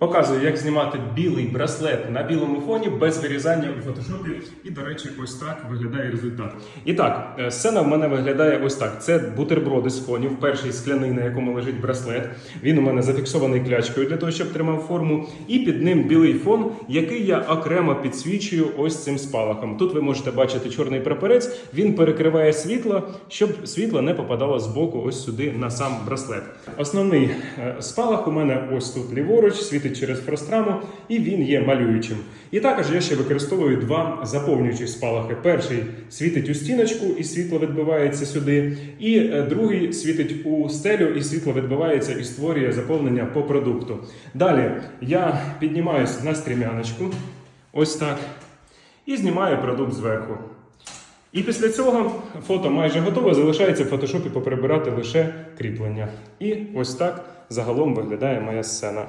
Показую, як знімати білий браслет на білому фоні без вирізання у фотошопі. І, до речі, ось так виглядає результат. І так, е, сцена в мене виглядає ось так: це бутерброди з фонів, перший скляний, на якому лежить браслет. Він у мене зафіксований клячкою для того, щоб тримав форму. І під ним білий фон, який я окремо підсвічую ось цим спалахом. Тут ви можете бачити чорний прапорець. Він перекриває світло, щоб світло не попадало з боку ось сюди на сам браслет. Основний е, спалах у мене ось тут ліворуч, світить через фростраму, і він є малюючим. І також я ще використовую два заповнюючі спалахи. Перший світить у стіночку, і світло відбивається сюди. І е, другий світить у стелю, і світло відбивається і створює заповнення по продукту. Далі я піднімаюсь на стрімяночку, ось так, і знімаю продукт зверху. І після цього фото майже готове. Залишається в фотошопі поприбирати лише кріплення. І ось так загалом виглядає моя сцена.